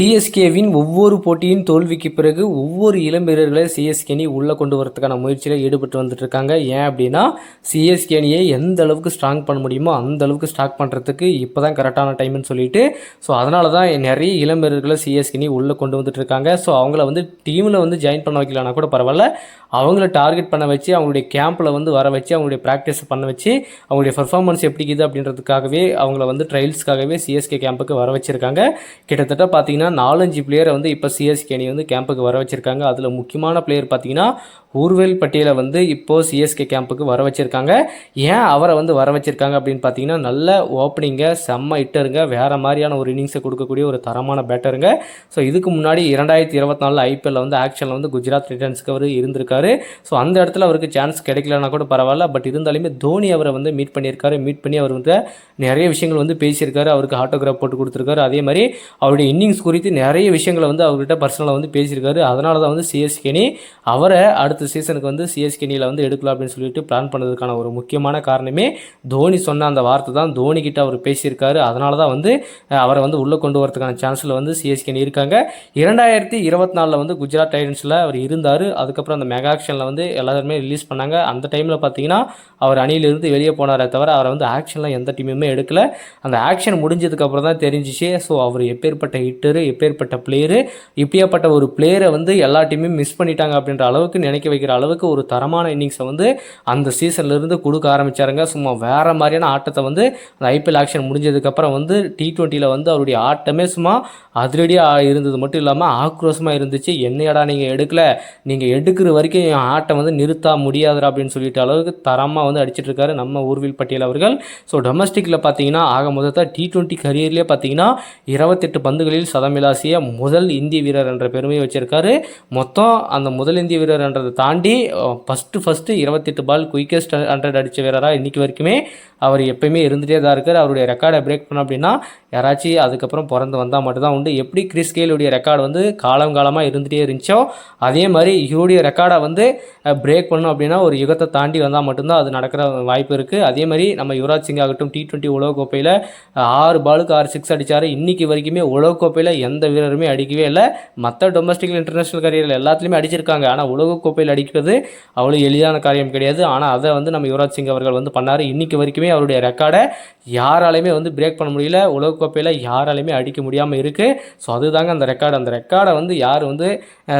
சிஎஸ்கேவின் ஒவ்வொரு போட்டியின் தோல்விக்கு பிறகு ஒவ்வொரு இளம் வீரர்களை சிஎஸ்கே அணி உள்ளே கொண்டு வரதுக்கான முயற்சியில் ஈடுபட்டு வந்துட்டு இருக்காங்க ஏன் அப்படின்னா சிஎஸ்கே அணியை எந்த அளவுக்கு ஸ்ட்ராங் பண்ண முடியுமோ அந்த அளவுக்கு ஸ்ட்ராங் பண்ணுறதுக்கு இப்போ தான் கரெக்டான டைம்னு சொல்லிட்டு ஸோ அதனால தான் நிறைய இளம் வீரர்களை சிஎஸ்கே அணி உள்ளே கொண்டு வந்துட்டு இருக்காங்க ஸோ அவங்கள வந்து டீமில் வந்து ஜாயின் பண்ண வைக்கலனா கூட பரவாயில்ல. அவங்கள டார்கெட் பண்ண வச்சு அவங்களுடைய கேம்பில் வந்து வர வச்சு அவங்களுடைய ப்ராக்டிஸ் பண்ண வச்சு அவங்களுடைய பர்ஃபார்மன்ஸ் எப்படி இருக்குது அப்படின்றதுக்காகவே அவங்கள வந்து ட்ரையல்ஸ்க்காகவே சிஎஸ்கே கேம்புக்கு வர வச்சுருக்காங்க. கிட்டத்தட்ட பார்த்தீங்கன்னா நாலஞ்சு பிளேயரை வந்து இப்போ சிஎஸ்கே அணி வந்து கேம்புக்கு வர வச்சுருக்காங்க. அதில் முக்கியமான பிளேயர் பார்த்தீங்கன்னா ஊர்வேல் பட்டியலை வந்து இப்போது சிஎஸ்கே கேம்புக்கு வர வச்சுருக்காங்க. ஏன் அவரை வந்து வர வச்சுருக்காங்க அப்படின்னு பார்த்தீங்கன்னா நல்ல ஓப்பனிங்க செம்ம இட்டருங்க வேறு மாதிரியான ஒரு இன்னிங்ஸை கொடுக்கக்கூடிய ஒரு தரமான பேட்டருங்க ஸோ இதுக்கு முன்னாடி இரண்டாயிரத்தி இருபத்தி நாலில் ஐபிஎல்ல வந்து ஆக்ஷனில் வந்து குஜராத் ரிட்டர்ன்ஸ்க்கு அவர் இருந்திருக்காரு. ஸோ அந்த இடத்துல அவருக்கு சான்ஸ் கிடைக்கலனா கூட பரவாயில்ல. பட் இருந்தாலுமே தோனி அவரை வந்து மீட் பண்ணியிருக்காரு. மீட் பண்ணி அவர் வந்து நிறைய விஷயங்கள் வந்து பேசியிருக்காரு. அவருக்கு ஆட்டோகிராஃப் போட்டு கொடுத்துருக்காரு. அதே மாதிரி அவருடைய இன்னிங்ஸ் குறித்து நிறைய விஷயங்களை வந்து அவர்கிட்ட பர்சனலாக வந்து பேசியிருக்காரு. அதனால தான் வந்து சிஎஸ்கே அவரை அடுத்த சீசனுக்கு வந்து சிஎஸ்கேனியில் வந்து எடுக்கலாம் அப்படின்னு சொல்லிட்டு பிளான் பண்ணதுக்கான ஒரு முக்கியமான காரணமே தோனி சொன்ன அந்த வார்த்தை தான். தோனி கிட்ட அவர் பேசியிருக்காரு. அதனால தான் வந்து அவரை வந்து உள்ளே கொண்டு வரதுக்கான சான்ஸில் வந்து சிஎஸ்கே அணி இருக்காங்க. இரண்டாயிரத்தி இருபத்தி நாலில் வந்து குஜராத் டைட்டன்ஸில் அவர் இருந்தார். அதுக்கப்புறம் அந்த மெகா ஆக்ஷனில் வந்து எல்லாருமே ரிலீஸ் பண்ணாங்க. அந்த டைமில் பார்த்தீங்கன்னா அவர் அணியிலிருந்து வெளியே போனாரே தவிர அவரை வந்து ஆக்ஷனில் எந்த டீமுமே எடுக்கல. அந்த ஆக்ஷன் முடிஞ்சதுக்கப்புறம் தான் தெரிஞ்சிச்சு. ஸோ அவர் எப்பேற்பட்ட ஹிட்டரு எப்பேற்பட்ட பிளேயரு இப்படியாப்பட்ட ஒரு பிளேயரை வந்து எல்லா டீமும் மிஸ் பண்ணிட்டாங்க அப்படின்ற அளவுக்கு நினைக்க வைக்கிற அளவுக்கு ஒரு தரமான இன்னிங்ஸை வந்து அந்த சீசன்லேருந்து கொடுக்க ஆரம்பிச்சாருங்க. சும்மா வேற மாதிரியான ஆட்டத்தை வந்து அந்த ஐபிஎல் ஆக்ஷன் முடிஞ்சதுக்கப்புறம் வந்து டி டுவெண்ட்டியில் வந்து அவருடைய ஆட்டமே சும்மா அதிரடியாக இருந்தது. மட்டும் இல்லாமல் ஆக்ரோஷமாக இருந்துச்சு. என்னையடா நீங்கள் எடுக்கல? நீங்கள் எடுக்கிற வரைக்கும் என் ஆட்டம் வந்து நிறுத்தா முடியாதுடா அப்படின்னு சொல்லிட்டு அளவுக்கு தரமாக வந்து அடிச்சிட்டு இருக்காரு நம்ம ஊர்வில் பட்டியல் அவர்கள். ஸோ டொமஸ்டிக்கில் பார்த்தீங்கன்னா ஆக மொத்தத்தை டி டுவெண்ட்டி கரியர்லேயே பார்த்தீங்கன்னா இருபத்தெட்டு பந்துகளில் சதமிலாசிய முதல் இந்திய வீரர் என்ற பெருமையை வச்சிருக்காரு. மொத்தம் அந்த முதல் இந்திய வீரர் என்றதை தாண்டி ஃபஸ்ட்டு ஃபஸ்ட்டு இருபத்தெட்டு பால் குயிக்கஸ்ட் ஹண்ட்ரட் அடித்த வீரராக இன்றைக்கி வரைக்குமே அவர் எப்பயுமே இருந்துகிட்டே தான் இருக்கார். அவருடைய ரெக்கார்டை பிரேக் பண்ண அப்படின்னா யாராச்சும் அதுக்கப்புறம் பிறந்து வந்தால் மட்டும்தான் உண்டு. எப்படி கிறிஸ் கெயிலுடைய ரெக்கார்டு வந்து காலம் காலமாக இருந்துகிட்டே இருந்துச்சோ அதே மாதிரி இவருடைய ரெக்கார்டை வந்து பிரேக் பண்ணணும் அப்படின்னா ஒரு யுகத்தை தாண்டி வந்தால் மட்டும்தான் அது நடக்கிற வாய்ப்பு இருக்குது அதே மாதிரி நம்ம யுவராஜ் சிங் ஆகட்டும் டி டுவெண்ட்டி உலகக்கோப்பையில் ஆறு பாலுக்கு ஆறு சிக்ஸ் அடித்தார் இன்றைக்கி வரைக்குமே உலகக்கோப்பையில் எந்த வீரருமே அடிக்கவே இல்லை. மற்ற டொமஸ்டிக் இன்டர்நேஷனல் கரியரில் எல்லாத்துலேயுமே அடிச்சிருக்காங்க. ஆனால் உலகக்கோப்பையில் அடிக்கிறது அவ்வளோ எளிதான காரியம் கிடையாது. ஆனால் அதை வந்து நம்ம யுவராஜ் சிங் அவர்கள் வந்து பண்ணார். இன்றைக்கி வரைக்குமே அவருடைய ரெக்கார்டை யாராலையுமே வந்து பிரேக் பண்ண முடியல. உலக உலகக்கோப்பையில் யாராலையுமே அடிக்க முடியாமல் இருக்குது ஸோ அதுதாங்க அந்த ரெக்கார்டு அந்த ரெக்கார்டை வந்து யார் வந்து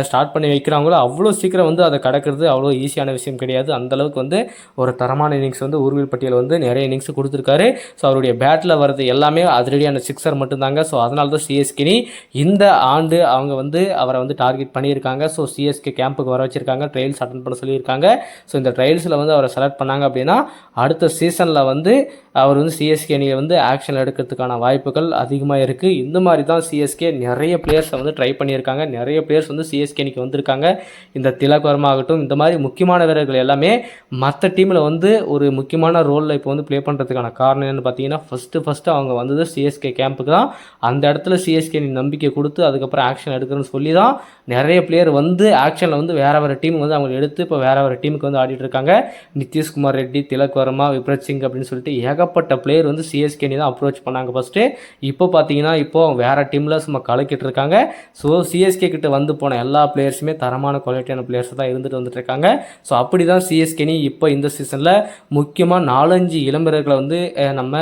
ஸ்டார்ட் பண்ணி வைக்கிறாங்களோ அவ்வளோ சீக்கிரம் வந்து அதை கடக்கிறது அவ்வளோ ஈஸியான விஷயம் கிடையாது. அந்த அளவுக்கு வந்து ஒரு தரமான இன்னிங்ஸ் வந்து ஊர்வில் பட்டியல் வந்து நிறைய இன்னிங்ஸ் கொடுத்துருக்காரு. ஸோ அவருடைய பேட்டில் வர்றது எல்லாமே அதிரடியான சிக்ஸர் மட்டும்தாங்க. ஸோ அதனால தான் சிஎஸ்கினி இந்த ஆண்டு அவங்க வந்து அவரை வந்து டார்கெட் பண்ணியிருக்காங்க. ஸோ சிஎஸ்கே கேம்புக்கு வர வச்சுருக்காங்க. ட்ரையல்ஸ் அட்டன் பண்ண சொல்லியிருக்காங்க. ஸோ இந்த ட்ரையல்ஸில் வந்து அவரை செலக்ட் பண்ணாங்க அப்படின்னா அடுத்த சீசனில் வந்து அவர் வந்து சிஎஸ்கே அணியை வந்து ஆக்ஷன் எடுக்கிறதுக்கான வாய்ப்பு வாய்ப்புகள் அதிகமாக இருக்குது இந்த மாதிரி தான் சிஎஸ்கே நிறைய பிளேயர்ஸை வந்து ட்ரை பண்ணியிருக்காங்க. நிறைய பிளேயர்ஸ் வந்து சிஎஸ்கே இன்றைக்கி வந்திருக்காங்க. இந்த திலக் வர்மா ஆகட்டும் இந்த மாதிரி முக்கியமான வீரர்கள் எல்லாமே மற்ற டீமில் வந்து ஒரு முக்கியமான ரோலில் இப்போ வந்து ப்ளே பண்ணுறதுக்கான காரணம் என்னன்னு பார்த்தீங்கன்னா ஃபஸ்ட்டு ஃபஸ்ட்டு அவங்க வந்தது சிஎஸ்கே கேம்புக்கு தான். அந்த இடத்துல சிஎஸ்கே நம்பிக்கை கொடுத்து அதுக்கப்புறம் ஆக்ஷன் எடுக்கிறேன்னு சொல்லி தான் நிறைய பிளேயர் வந்து ஆக்ஷனில் வந்து வேறு வேறு டீம் வந்து அவங்க எடுத்து இப்போ வேறு வேறு டீமுக்கு வந்து ஆடிட்டு இருக்காங்க. நிதிஷ்குமார் ரெட்டி திலக் வர்மா விப்ரத் சிங் அப்படின்னு சொல்லிட்டு ஏகப்பட்ட பிளேயர் வந்து சிஎஸ்கே தான் அப்ரோச் பண்ணாங்க ஃபஸ்ட்டு இப்போ பார்த்தீங்கன்னா இப்போ வேறு டீமில் சும்மா கலக்கிட்டு இருக்காங்க ஸோ சிஎஸ்கே கிட்ட வந்து போன எல்லா பிளேயர்ஸுமே தரமான குவாலிட்டியான பிளேயர்ஸ் தான் இருந்துட்டு வந்துட்டு இருக்காங்க ஸோ அப்படி தான் சிஎஸ்கே இப்போ இந்த சீசனில் முக்கியமாக நாலஞ்சு இளம்பெயர்களை வந்து நம்ம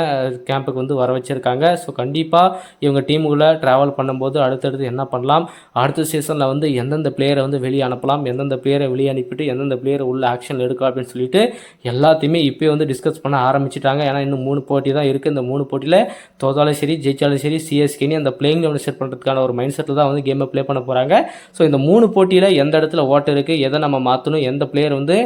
கேம்புக்கு வந்து வர வச்சுருக்காங்க. ஸோ கண்டிப்பாக இவங்க டீமுக்குள்ளே ட்ராவல் பண்ணும்போது அடுத்தடுத்து என்ன பண்ணலாம்? அடுத்த சீசனில் வந்து எந்தெந்த பிளேயரை வந்து வெளியே அனுப்பலாம்? எந்தெந்த பிளேயரை வெளியே அனுப்பிட்டு எந்தெந்த பிளேயரை உள்ள ஆக்ஷன் எடுக்கலாம் அப்படின்னு சொல்லிட்டு எல்லாத்தையுமே இப்போயே வந்து டிஸ்கஸ் பண்ண ஆரம்பிச்சிட்டாங்க. ஏன்னா இன்னும் மூணு போட்டி தான் இருக்குது இந்த மூணு போட்டியில் தோத்தாலும் சரி ஜெயிச்சாலும் சரி சிஎஸ்கேனி அந்த பிளேயிங் லெவலில் செட் பண்ணுறதுக்கான ஒரு மைண்ட் செட்டில் தான் வந்து கேமை ப்ளே பண்ண போகிறாங்க ஸோ இந்த மூணு போட்டியில் எந்த இடத்துல ஓட்டு இருக்குது எதை நம்ம மாற்றணும் எந்த பிளேயர் வந்து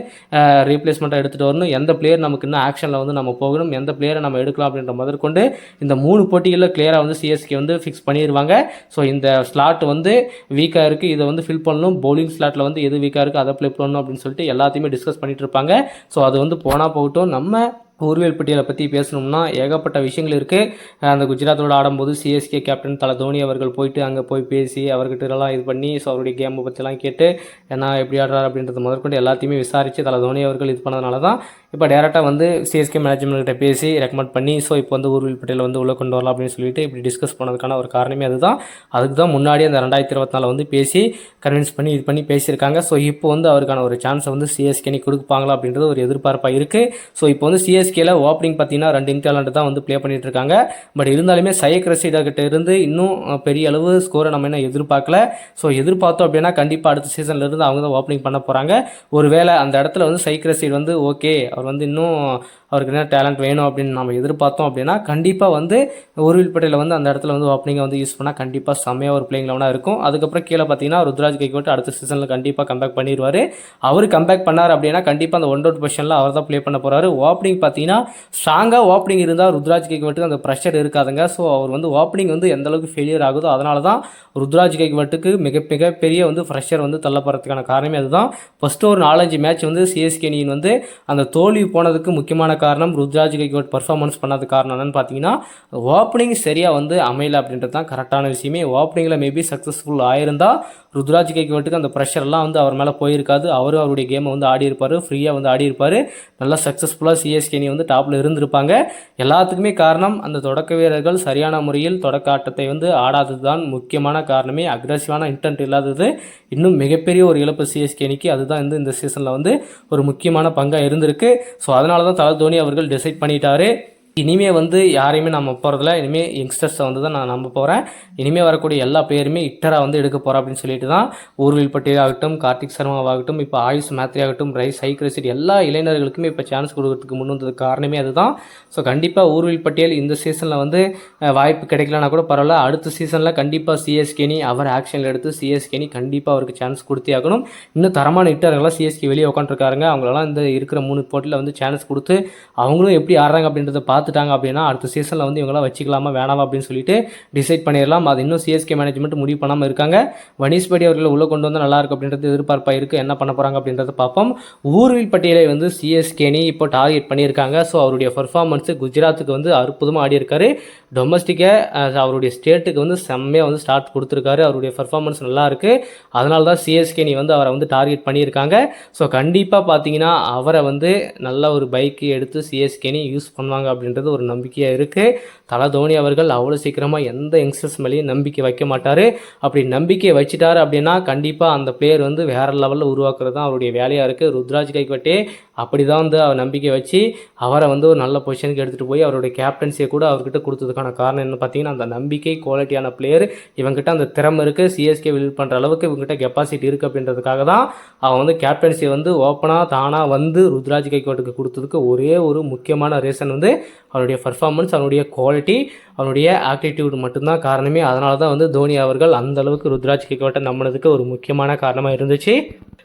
ரீப்ளேஸ்மெண்ட்டாக எடுத்துகிட்டு வரணும் எந்த பிளேயர் நமக்கு இன்னும் ஆக்ஷனில் வந்து நம்ம போகணும் எந்த பிளேயரை நம்ம எடுக்கலாம் அப்படின்ற முதற்கொண்டு இந்த மூணு போட்டிகளில் கிளியராக வந்து சிஎஸ்கே வந்து ஃபிக்ஸ் பண்ணிடுவாங்க ஸோ இந்த ஸ்லாட் வந்து வீக்காக இருக்குது இதை வந்து ஃபில் பண்ணணும். பவுலிங் ஸ்லாட்டில் வந்து எது வீக்காக இருக்குது அதை ப்ளே பண்ணணும் அப்படின்னு சொல்லிட்டு எல்லாத்தையுமே டிஸ்கஸ் பண்ணிட்டு இருப்பாங்க. ஸோ அது வந்து போனால் போகட்டும். நம்ம ஊர்வியல் பட்டியலை பற்றி பேசணும்னா ஏகப்பட்ட விஷயங்கள் இருக்குது அந்த குஜராத்தோட ஆடும்போது சிஎஸ்கே கேப்டன் தலை தோனி அவர்கள் போயிட்டு அங்கே போய் பேசி அவர்கிட்டலாம் இது பண்ணி ஸோ அவருடைய கேமை பற்றிலாம் கேட்டு ஏன்னா எப்படி ஆடுறாரு? அப்படின்றது முதற்கொண்டு எல்லாத்தையுமே விசாரித்து தலை தோனி அவர்கள் இது பண்ணதுனால தான் இப்போ டேரெக்டாக வந்து சிஎஸ்கே மேனேஜ்மெண்ட் கிட்ட பேசி ரெக்கமெண்ட் பண்ணி ஸோ இப்போ வந்து ஊர்வியல் பட்டியலை வந்து உள்ளே கொண்டு வரலாம் அப்படின்னு சொல்லிட்டு இப்படி டிஸ்கஸ் பண்ணதுக்கான ஒரு காரணமே அதுதான். அதுக்கு தான் முன்னாடி அந்த ரெண்டாயிரத்தி இருபத்தி நாலில் வந்து பேசி கன்வின்ஸ் பண்ணி இது பண்ணி பேசியிருக்காங்க. ஸோ இப்போ வந்து அவருக்கான ஒரு சான்ஸை வந்து சிஎஸ்கே கொடுப்பாங்களா அப்படின்றது ஒரு எதிர்பார்ப்பாக இருக்குது ஸோ இப்போ வந்து சிஎஸ்கே சிஎஸ்கேல ஓப்பனிங் பார்த்தீங்கன்னா ரெண்டு இந்தியாவில் தான் வந்து ப்ளே பண்ணிட்டு இருக்காங்க. பட் இருந்தாலுமே சையக் ரசீதா இருந்து இன்னும் பெரிய அளவு ஸ்கோரை நம்ம என்ன எதிர்பார்க்கல. ஸோ எதிர்பார்த்தோம் அப்படின்னா கண்டிப்பாக அடுத்த சீசன்லேருந்து அவங்க தான் ஓப்பனிங் பண்ண போகிறாங்க ஒருவேளை அந்த இடத்துல வந்து சைக் ரசீட் வந்து ஓகே அவர் வந்து இன்னும் அவருக்கு என்ன டேலண்ட் வேணும் அப்படின்னு நம்ம எதிர்பார்த்தோம் அப்படின்னா கண்டிப்பாக வந்து ஊர்வில் வந்து அந்த இடத்துல வந்து ஓப்பனிங்கை வந்து யூஸ் பண்ணால் கண்டிப்பாக செம்மையாக ஒரு பிளேயிங் லெவனாக இருக்கும். அதுக்கப்புறம் கீழே பார்த்தீங்கன்னா ருத்ராஜ் கைக்கோட் அடுத்த சீசனில் கண்டிப்பாக கம்பேக் பண்ணிடுவார் அவர் கம்பேக் பண்ணார் அப்படின்னா கண்டிப்பாக அந்த ஒன் அவுட் பொசிஷனில் அவர் தான் ப்ளே பண்ண போகிறாரு ஓப்பனிங் பார்த்தீங்கன்னா ஸ்ட்ராங்காக ஓப்பனிங் இருந்தால் ருத்ராஜ் கைக்கோட்டுக்கு அந்த ப்ரெஷர் இருக்காதுங்க. ஸோ அவர் வந்து ஓப்பனிங் வந்து எந்த அளவுக்கு ஃபெயிலியர் ஆகுதோ அதனால தான் ருத்ராஜ் கைக்வட்டுக்கு மிக மிகப்பெரிய வந்து ஃப்ரெஷர் வந்து தள்ளப்படுறதுக்கான காரணமே அதுதான். ஃபஸ்ட்டு ஒரு நாலஞ்சு மேட்ச் வந்து சிஎஸ்கே அணியின் வந்து அந்த தோல்வி போனதுக்கு முக்கியமான காரணம் ருத்ராஜ் கைகோட் பர்ஃபார்மன்ஸ் பண்ணது காரணம் என்னன்னு பார்த்தீங்கன்னா ஓப்பனிங் சரியாக வந்து அமையல அப்படின்றது தான் கரெக்டான விஷயமே. ஓப்பனிங்கில் மேபி சக்ஸஸ்ஃபுல் ஆயிருந்தால் ருத்ராஜ் கைகோட்டுக்கு அந்த ப்ரெஷர்லாம் வந்து அவர் மேலே போயிருக்காது. அவரும் அவருடைய கேமை வந்து ஆடி இருப்பார் ஃப்ரீயாக வந்து ஆடி இருப்பார் நல்லா சக்ஸஸ்ஃபுல்லாக சிஎஸ்கேனி வந்து டாப்பில் இருந்திருப்பாங்க. எல்லாத்துக்குமே காரணம் அந்த தொடக்க வீரர்கள் சரியான முறையில் தொடக்க ஆட்டத்தை வந்து ஆடாதது தான் முக்கியமான காரணமே. அக்ரஸிவான இன்டென்ட் இல்லாதது இன்னும் மிகப்பெரிய ஒரு இழப்பு சிஎஸ்கே அணிக்கு. அதுதான் வந்து இந்த சீசனில் வந்து ஒரு முக்கியமான பங்காக இருந்திருக்கு. ஸோ அதனால தான் தலை தோனி அவர்கள் டிசைட் பண்ணிட்டாரு. இனிமேல் வந்து யாரையுமே நம்ம போகிறதில்ல இனிமேல் யங்ஸ்டர்ஸை வந்து தான் நான் நம்ப போகிறேன் இனிமேல் வரக்கூடிய எல்லா பேருமே இட்டராக வந்து எடுக்க போகிறேன் அப்படின்னு சொல்லிட்டு தான் ஊர்வில் பட்டேல் ஆகட்டும் கார்த்திக் சர்மாவாகட்டும் இப்போ ஆயுஷ் மேத்ரி ஆகட்டும் ரைஸ் ஹைக் ரசிட் எல்லா இளைஞர்களுக்குமே இப்போ சான்ஸ் கொடுக்கறதுக்கு முன் வந்ததுக்கு காரணமே அதுதான். ஸோ கண்டிப்பாக ஊர்வில் பட்டேல் இந்த சீசனில் வந்து வாய்ப்பு கிடைக்கலனா கூட பரவாயில்ல. அடுத்த சீசனில் கண்டிப்பாக சிஎஸ்கேனி அவர் ஆக்ஷனில் எடுத்து சிஎஸ்கேனி கண்டிப்பாக அவருக்கு சான்ஸ் கொடுத்தே ஆகணும். இன்னும் தரமான இட்டர்கள்லாம் சிஎஸ்கே வெளியே உட்காந்துருக்காருங்க அவங்களெல்லாம் இந்த இருக்கிற மூணு போட்டியில் வந்து சான்ஸ் கொடுத்து அவங்களும் எப்படி ஆடுறாங்க அப்படின்றத பார்த்து பார்த்துட்டாங்க அப்படின்னா அடுத்த சீசனில் வந்து இவங்களாம் வச்சுக்கலாமா வேணாமா அப்படின்னு சொல்லிட்டு டிசைட் பண்ணிடலாம். அது இன்னும் சிஎஸ்கே மேனேஜ்மெண்ட் முடிவு பண்ணாமல் இருக்காங்க. வனீஸ் படி அவர்களை உள்ளே கொண்டு வந்தால் நல்லாயிருக்கும் அப்படின்றது எதிர்பார்ப்பாக இருக்குது என்ன பண்ண போகிறாங்க அப்படின்றத பார்ப்போம். ஊர்வில் பட்டியலை வந்து சிஎஸ்கேனி இப்போ டார்கெட் பண்ணியிருக்காங்க. ஸோ அவருடைய பர்ஃபார்மன்ஸு குஜராத்துக்கு வந்து அற்புதமாக ஆடி இருக்காரு டொமஸ்டிக்கை அவருடைய ஸ்டேட்டுக்கு வந்து செம்மையாக வந்து ஸ்டார்ட் கொடுத்துருக்காரு. அவருடைய பர்ஃபார்மன்ஸ் நல்லா இருக்குது அதனால தான் சிஎஸ்கே நீ வந்து அவரை வந்து டார்கெட் பண்ணியிருக்காங்க. ஸோ கண்டிப்பாக பார்த்தீங்கன்னா அவரை வந்து நல்ல ஒரு பைக்கு எடுத்து சிஎஸ்கேனி யூஸ் பண்ணுவாங்க அப்படின்றது ஒரு நம்பிக்கையாக இருக்குது தலை தோனி அவர்கள் அவ்வளோ சீக்கிரமாக எந்த யங்ஸ்டர்ஸ் மேலேயும் நம்பிக்கை வைக்க மாட்டார். அப்படி நம்பிக்கையை வச்சிட்டாரு அப்படின்னா கண்டிப்பாக அந்த பிளேயர் வந்து வேறு லெவலில் உருவாக்குறது தான் அவருடைய வேலையாக இருக்குது ருத்ராஜ் கைக்வட்டே அப்படி தான் வந்து அவர் நம்பிக்கை வச்சு அவரை வந்து ஒரு நல்ல பொசிஷனுக்கு எடுத்துகிட்டு போய் அவருடைய கேப்டன்சியை கூட அவர்கிட்ட கொடுத்ததுக்கான காரணம் என்ன பார்த்தீங்கன்னா அந்த நம்பிக்கை குவாலிட்டியான பிளேயர் இவங்ககிட்ட அந்த திறமை இருக்குது சிஎஸ்கே வில் பண்ணுற அளவுக்கு இவங்ககிட்ட கெப்பாசிட்டி இருக்குது அப்படின்றதுக்காக தான் அவன் வந்து கேப்டன்சியை வந்து ஓப்பனாக தானாக வந்து ருத்ராஜ் கைகோட்டுக்கு கொடுத்ததுக்கு ஒரே ஒரு முக்கியமான ரீசன் வந்து அவனுடைய பர்ஃபார்மன்ஸ் அவனுடைய குவாலிட்டி அவனுடைய ஆட்டிடியூட் மட்டும்தான் காரணமே. அதனால தான் வந்து தோனி அவர்கள் அந்த அளவுக்கு ருத்ராஜ் கைகோட்டை நம்பினதுக்கு ஒரு முக்கியமான காரணமாக இருந்துச்சு.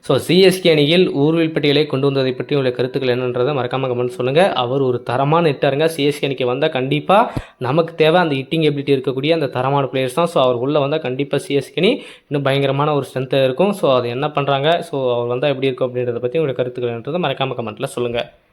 ஸோ சிஎஸ்கே அணியில் ஊர்வில் பட்டியலை கொண்டு வந்ததை பற்றி உள்ள கருத்துக்கள் என்னன்றதை மறக்காமல் கமெண்ட் சொல்லுங்கள் அவர் ஒரு தரமான இட்டாருங்க சிஎஸ்கே அணிக்கு வந்தால் கண்டிப்பாக நமக்கு தேவை அந்த ஹிட்டிங் எபிலிட்டி இருக்கக்கூடிய அந்த தரமான பிளேயர்ஸ் தான். ஸோ அவர் உள்ளே வந்தால் கண்டிப்பாக சிஎஸ்கேனி இன்னும் பயங்கரமான ஒரு ஸ்ட்ரென்த்தாக இருக்கும். ஸோ அது என்ன பண்ணுறாங்க ஸோ அவர் வந்தால் எப்படி இருக்கும் அப்படின்றத பற்றி உங்களுடைய கருத்துக்கள் என்னன்றதை மறக்காம கமெண்ட்டில் சொல்லுங்கள்